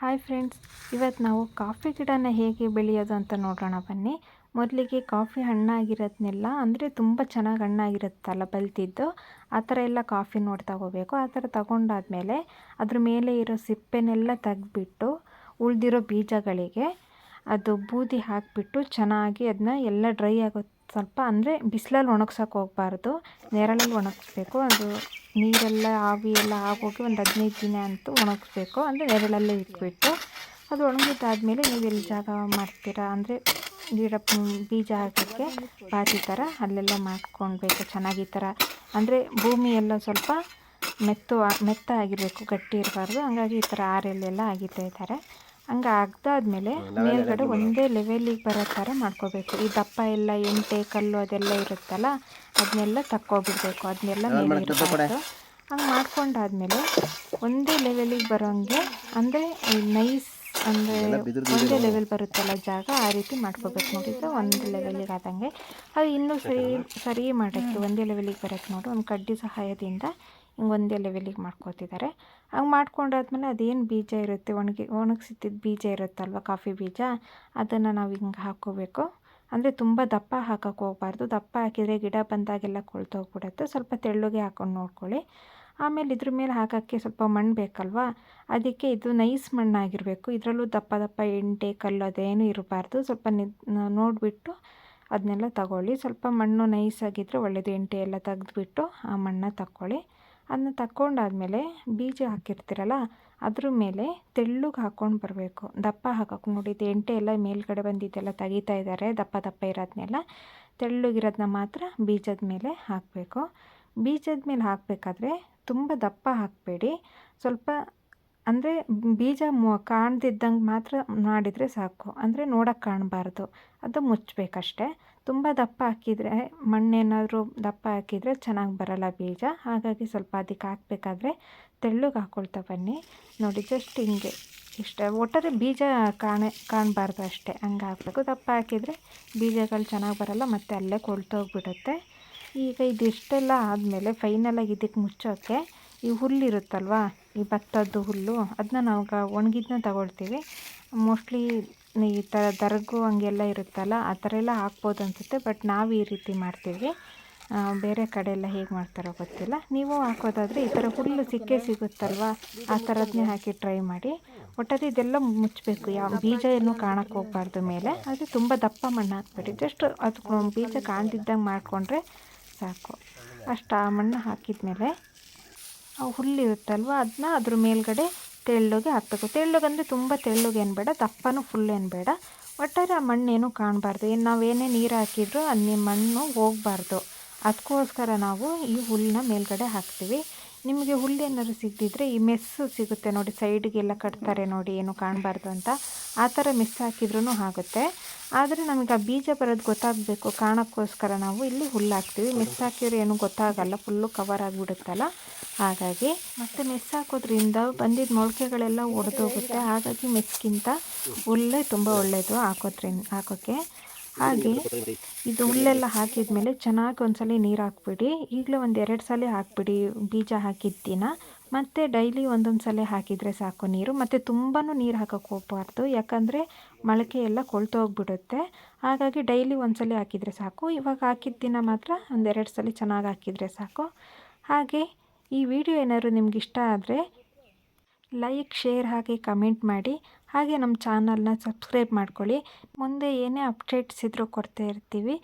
Hi friends ಇವತ್ತು ನಾವು coffee ಗಿಡನ ಹೇಗೆ ಬೆಳೆಯೋದು ಅಂತ ನೋಡೋಣ ಬನ್ನಿ. ಮೊದಲಿಗೆ ಕಾಫಿ ಹಣ್ಣಾಗಿರೋದನ್ನೆಲ್ಲ ಅಂದರೆ ತುಂಬ ಚೆನ್ನಾಗಿ ಹಣ್ಣಾಗಿರುತ್ತಲ್ಲ ಬಲ್ತಿದ್ದು ಆ ಥರ ಎಲ್ಲ ಕಾಫಿ ನೋಡಿ ತಗೋಬೇಕು ಆ ಥರ ತಗೊಂಡಾದಮೇಲೆ ಅದ್ರ ಮೇಲೆ ಇರೋ ಸಿಪ್ಪೆನೆಲ್ಲ ತೆಗೆದ್ಬಿಟ್ಟು ಉಳಿದಿರೋ ಬೀಜಗಳಿಗೆ ಅದು ಬೂದಿ ಹಾಕಿಬಿಟ್ಟು ಚೆನ್ನಾಗಿ ಅದನ್ನ ಎಲ್ಲ ಡ್ರೈ ಆಗೋ ಸ್ವಲ್ಪ ಅಂದರೆ ಬಿಸಿಲಲ್ಲಿ ಒಣಗ್ಸೋಕೆ ಹೋಗಬಾರ್ದು. ನೆರಳಲ್ಲಿ ಒಣಗಿಸ್ಬೇಕು. ಅದು ನೀರೆಲ್ಲ, ಆವಿ ಎಲ್ಲ ಆಗೋಗಿ ಒಂದು ಹದಿನೈದು ದಿನ ಅಂತೂ ಒಣಗಿಸ್ಬೇಕು. ಅಂದರೆ ನೆರಳಲ್ಲೇ ಇಟ್ಬಿಟ್ಟು ಅದು ಒಣಗಿದ್ದಾದಮೇಲೆ ನೀವು ಎಲ್ಲಿ ಜಾಗ ಮಾಡ್ತೀರಾ ಅಂದರೆ ಗಿಡ ಬೀಜ ಹಾಕೋಕ್ಕೆ ಪಾತಿ ಥರ ಅಲ್ಲೆಲ್ಲ ಮಾಡ್ಕೊಳ್ಬೇಕು ಚೆನ್ನಾಗಿ ಥರ ಅಂದರೆ ಭೂಮಿ ಎಲ್ಲ ಸ್ವಲ್ಪ ಮೆತ್ತು ಮೆತ್ತ ಆಗಿರಬೇಕು, ಗಟ್ಟಿ ಇರಬಾರ್ದು. ಹಂಗಾಗಿ ಈ ಥರ ಆರೆಲ್ಲೆಲ್ಲ ಆಗಿರ್ತಾ ಇದ್ದಾರೆ. ಹಂಗೆ ಅಗ್ದಾದ್ಮೇಲೆ ಮೇಲ್ಗಡೆ ಒಂದೇ ಲೆವೆಲಿಗೆ ಬರೋ ಥರ ಮಾಡ್ಕೋಬೇಕು. ಈ ದಪ್ಪ ಎಲ್ಲ ಎಂಟೆ ಕಲ್ಲು ಅದೆಲ್ಲ ಇರುತ್ತಲ್ಲ ಅದನ್ನೆಲ್ಲ ತಕ್ಕೊಬಿಡ್ಬೇಕು. ಅದನ್ನೆಲ್ಲ ಮೇಲೆ ಇರಬಾರ್ದು. ಹಂಗೆ ಮಾಡ್ಕೊಂಡಾದ್ಮೇಲೆ ಒಂದೇ ಲೆವೆಲಿಗೆ ಬರೋಂಗೆ ಅಂದರೆ ನೈಸ್ ಅಂದರೆ ಒಂದೇ ಲೆವೆಲ್ ಬರುತ್ತಲ್ಲ ಜಾಗ ಆ ರೀತಿ ಮಾಡ್ಕೋಬೇಕು. ನೋಡಿದ್ರೆ ಒಂದು ಲೆವೆಲಿಗೆ ಆದಂಗೆ. ಅದು ಇನ್ನೂ ಸರಿ ಸರಿ ಮಾಡೋಕ್ಕೆ ಒಂದೇ ಲೆವೆಲಿಗೆ ಬರೋಕ್ಕೆ ನೋಡಿ. ಒಂದು ಕಡ್ಡಿ ಸಹಾಯದಿಂದ ಹಿಂಗೆ ಒಂದೇ ಲೆವೆಲಿಗೆ ಮಾಡ್ಕೋತಿದ್ದಾರೆ ಹಂಗೆ ಮಾಡ್ಕೊಂಡಾದ್ಮೇಲೆ ಅದೇನು ಬೀಜ ಇರುತ್ತೆ, ಒಣಗಿ ಒಣಗಿಸಿದ್ದ ಬೀಜ ಇರುತ್ತಲ್ವ, ಕಾಫಿ ಬೀಜ, ಅದನ್ನು ನಾವು ಹಿಂಗೆ ಹಾಕ್ಕೋಬೇಕು ಅಂದರೆ ತುಂಬ ದಪ್ಪ ಹಾಕೋಕೆ ಹೋಗ್ಬಾರ್ದು. ದಪ್ಪ ಹಾಕಿದರೆ ಗಿಡ ಬಂದಾಗೆಲ್ಲ ಕೊಳ್ತೋಗ್ಬಿಡುತ್ತೆ. ಸ್ವಲ್ಪ ತೆಳ್ಳಗೆ ಹಾಕೊಂಡು ನೋಡ್ಕೊಳ್ಳಿ. ಆಮೇಲೆ ಇದ್ರ ಮೇಲೆ ಹಾಕೋಕ್ಕೆ ಸ್ವಲ್ಪ ಮಣ್ಣು ಬೇಕಲ್ವಾ, ಅದಕ್ಕೆ ಇದು ನೈಸ್ ಮಣ್ಣಾಗಿರಬೇಕು. ಇದರಲ್ಲೂ ದಪ್ಪ ದಪ್ಪ ಎಂಟೆ, ಕಲ್ಲು ಅದೇನು ಇರಬಾರ್ದು. ಸ್ವಲ್ಪ ನೋಡಿಬಿಟ್ಟು ಅದನ್ನೆಲ್ಲ ತಗೊಳ್ಳಿ. ಸ್ವಲ್ಪ ಮಣ್ಣು ನೈಸಾಗಿದ್ದರೆ ಒಳ್ಳೆಯದು ಎಂಟೆ ಎಲ್ಲ ತೆಗೆದುಬಿಟ್ಟು ಆ ಮಣ್ಣನ್ನ ತಗೊಳ್ಳಿ ಅದನ್ನ ಆದಮೇಲೆ ಬೀಜ ಹಾಕಿರ್ತೀರಲ್ಲ, ಅದ್ರ ಮೇಲೆ ತೆಳ್ಳಗೆ ಹಾಕ್ಕೊಂಡು ಬರಬೇಕು. ದಪ್ಪ ಹಾಕಕ್ಕೆ ನೋಡಿ ಎಂಟೆ ಎಲ್ಲ ಮೇಲ್ಗಡೆ ಬಂದಿದ್ದೆಲ್ಲ ತೆಗಿತಾ ಇದ್ದಾರೆ ದಪ್ಪ ದಪ್ಪ ಇರೋದನ್ನೆಲ್ಲ ತೆಳ್ಳಗಿರೋದನ್ನ ಮಾತ್ರ ಬೀಜದ ಮೇಲೆ ಹಾಕಬೇಕು. ಬೀಜದ ಮೇಲೆ ಹಾಕಬೇಕಾದ್ರೆ ತುಂಬ ದಪ್ಪ ಹಾಕಬೇಡಿ. ಸ್ವಲ್ಪ ಅಂದರೆ ಬೀಜ ಮು, ಕಾಣ್ದಿದ್ದಂಗೆ ಮಾತ್ರ ಮಾಡಿದರೆ ಸಾಕು. ಅಂದರೆ ನೋಡೋಕ್ಕೆ ಕಾಣಬಾರ್ದು. ಅದು ಮುಚ್ಚಬೇಕಷ್ಟೆ ತುಂಬ ದಪ್ಪ ಹಾಕಿದರೆ, ಮಣ್ಣೇನಾದರೂ ದಪ್ಪ ಹಾಕಿದರೆ ಚೆನ್ನಾಗಿ ಬರೋಲ್ಲ ಬೀಜ. ಹಾಗಾಗಿ ಸ್ವಲ್ಪ ಅದಕ್ಕೆ ಹಾಕಬೇಕಾದ್ರೆ ತೆಳ್ಳಗೆ ಹಾಕ್ಕೊಳ್ತಾ ಬನ್ನಿ. ನೋಡಿ, ಜಸ್ಟ್ ಹಿಂಗೆ. ಇಷ್ಟ. ಒಟ್ಟಾರೆ ಬೀಜ ಕಾಣೆ, ಕಾಣಬಾರ್ದು ಅಷ್ಟೇ. ಹಂಗೆ ಹಾಕಬೇಕು. ದಪ್ಪ ಹಾಕಿದರೆ ಬೀಜಗಳು ಚೆನ್ನಾಗಿ ಬರೋಲ್ಲ, ಮತ್ತು ಅಲ್ಲೇ ಕೊಳ್ತೋಗ್ಬಿಡುತ್ತೆ ಈಗ ಇದಿಷ್ಟೆಲ್ಲ ಆದಮೇಲೆ ಫೈನಲಾಗಿ ಇದಕ್ಕೆ ಮುಚ್ಚೋಕ್ಕೆ ಈ ಹುಲ್ಲಿರುತ್ತಲ್ವ ಈ ಭತ್ತದ್ದು ಹುಲ್ಲು ಅದನ್ನ ನಾವು ಒಣಗಿದ್ನ ತಗೊಳ್ತೀವಿ. ಮೋಸ್ಟ್ಲಿ ಈ ಥರ ದರ್ಗು ಹಂಗೆಲ್ಲ ಇರುತ್ತಲ್ಲ, ಆ ಥರ ಎಲ್ಲ ಹಾಕ್ಬೋದು ಅನಿಸುತ್ತೆ ಬಟ್ ನಾವು ಈ ರೀತಿ ಮಾಡ್ತೀವಿ. ಬೇರೆ ಕಡೆ ಎಲ್ಲ ಹೇಗೆ ಮಾಡ್ತಾರೋ ಗೊತ್ತಿಲ್ಲ. ನೀವು ಹಾಕೋದಾದರೆ ಈ ಥರ ಹುಲ್ಲು ಸಿಕ್ಕೇ ಸಿಗುತ್ತಲ್ವ? ಆ ಥರದನ್ನೇ ಹಾಕಿ ಟ್ರೈ ಮಾಡಿ. ಒಟ್ಟಾರೆ ಇದೆಲ್ಲ ಮುಚ್ಚಬೇಕು ಯಾವ ಬೀಜ ಏನು ಕಾಣಕ್ಕೆ ಹೋಗ್ಬಾರ್ದು ಮೇಲೆ. ಅದು ತುಂಬ ದಪ್ಪ ಮಣ್ಣು ಹಾಕ್ಬೇಡಿ ಜಸ್ಟ್ ಅದು ಬೀಜ ಕಾಣ್ದಿದ್ದಂಗೆ ಮಾಡಿಕೊಂಡ್ರೆ ಸಾಕು. ಅಷ್ಟು ಆ ಮಣ್ಣು ಹಾಕಿದ ಮೇಲೆ ಹುಲ್ಲಿರುತ್ತಲ್ವ ಅದನ್ನ ಅದ್ರ ಮೇಲ್ಗಡೆ ತೆಳ್ಳಗೆ ಹಾಕಬೇಕು. ತೆಳ್ಳಗೆ ತುಂಬ ತೆಳ್ಳಗೆ ಏನು ಬೇಡ, ದಪ್ಪನೂ ಫುಲ್ ಏನು ಬೇಡ. ಒಟ್ಟಾರೆ ಆ ಮಣ್ಣೇನು ಕಾಣಬಾರ್ದು. ಏನು ನಾವೇನೇ ನೀರು ಹಾಕಿದ್ರು ಅಲ್ಲಿ ಮಣ್ಣು ಹೋಗಬಾರ್ದು. ಅದಕ್ಕೋಸ್ಕರ ನಾವು ಈ ಹುಲ್ಲನ್ನ ಮೇಲ್ಗಡೆ ಹಾಕ್ತೀವಿ. ನಿಮಗೆ ಹುಲ್ಲು ಏನಾದ್ರು ಸಿಗದಿದ್ರೆ ಈ ಮೆಸ್ಸು ಸಿಗುತ್ತೆ ನೋಡಿ, ಸೈಡ್ಗೆಲ್ಲ ಕಟ್ತಾರೆ ನೋಡಿ, ಏನು ಕಾಣಬಾರ್ದು ಅಂತ. ಆ ಥರ ಮೆಸ್ ಹಾಕಿದ್ರೂ ಆಗುತ್ತೆ. ಆದರೆ ನಮಗೆ ಆ ಬೀಜ ಬರೋದು ಗೊತ್ತಾಗಬೇಕು. ಕಾಣೋಕ್ಕೋಸ್ಕರ ನಾವು ಇಲ್ಲಿ ಹುಲ್ಲು ಹಾಕ್ತೀವಿ. ಮೆಸ್ ಹಾಕಿದ್ರೆ ಏನು ಗೊತ್ತಾಗಲ್ಲ. ಫುಲ್ಲು ಕವರ್ ಆಗಿಬಿಡುತ್ತಲ್ಲ. ಹಾಗಾಗಿ ಮತ್ತು ಮೆಸ್ ಹಾಕೋದ್ರಿಂದ ಬಂದಿದ್ದ ಮೊಳಕೆಗಳೆಲ್ಲ ಒಡೆದೋಗುತ್ತೆ. ಹಾಗಾಗಿ ಮೆಸ್ಗಿಂತ ಹುಲ್ಲೇ ತುಂಬ ಒಳ್ಳೆಯದು ಹಾಕೋದ್ರಿಂದ ಹಾಕೋಕ್ಕೆ ಹಾಗೆ ಇದು. ಹುಲ್ಲೆಲ್ಲ ಹಾಕಿದ ಮೇಲೆ ಚೆನ್ನಾಗಿ ಒಂದ್ಸಲ ನೀರು ಹಾಕ್ಬಿಡಿ. ಈಗಲೇ ಒಂದು ಎರಡು ಸಲ ಹಾಕ್ಬಿಡಿ ಬೀಜ ಹಾಕಿದ ದಿನ. ಮತ್ತು ಡೈಲಿ ಒಂದೊಂದು ಸಲ ಹಾಕಿದರೆ ಸಾಕು ನೀರು. ಮತ್ತು ತುಂಬಾ ನೀರು ಹಾಕೋಕ್ಕೆ ಹೋಗ್ಬಾರ್ದು. ಯಾಕಂದರೆ ಮೊಳಕೆ ಎಲ್ಲ ಕೊಳ್ತೋಗ್ಬಿಡುತ್ತೆ ಹಾಗಾಗಿ ಡೈಲಿ ಒಂದು ಸಲ ಹಾಕಿದರೆ ಸಾಕು. ಇವಾಗ ಹಾಕಿದ ದಿನ ಮಾತ್ರ ಒಂದೆರಡು ಸಲ ಚೆನ್ನಾಗಿ ಹಾಕಿದರೆ ಸಾಕು. ಹಾಗೆ ಈ ವಿಡಿಯೋ ಏನಾದ್ರು ನಿಮ್ಗೆ ಇಷ್ಟ ಆದರೆ ಲೈಕ್ ಶೇರ್ ಹಾಗೆ ಕಮೆಂಟ್ ಮಾಡಿ. ಹಾಗೆ ನಮ್ಮ ಚಾನಲ್ನ ಸಬ್ಸ್ಕ್ರೈಬ್ ಮಾಡ್ಕೊಳ್ಳಿ. ಮುಂದೆ ಏನೇ ಅಪ್ಡೇಟ್ಸ್ ಇದ್ದರೂ ಕೊಡ್ತಾ ಇರ್ತೀವಿ.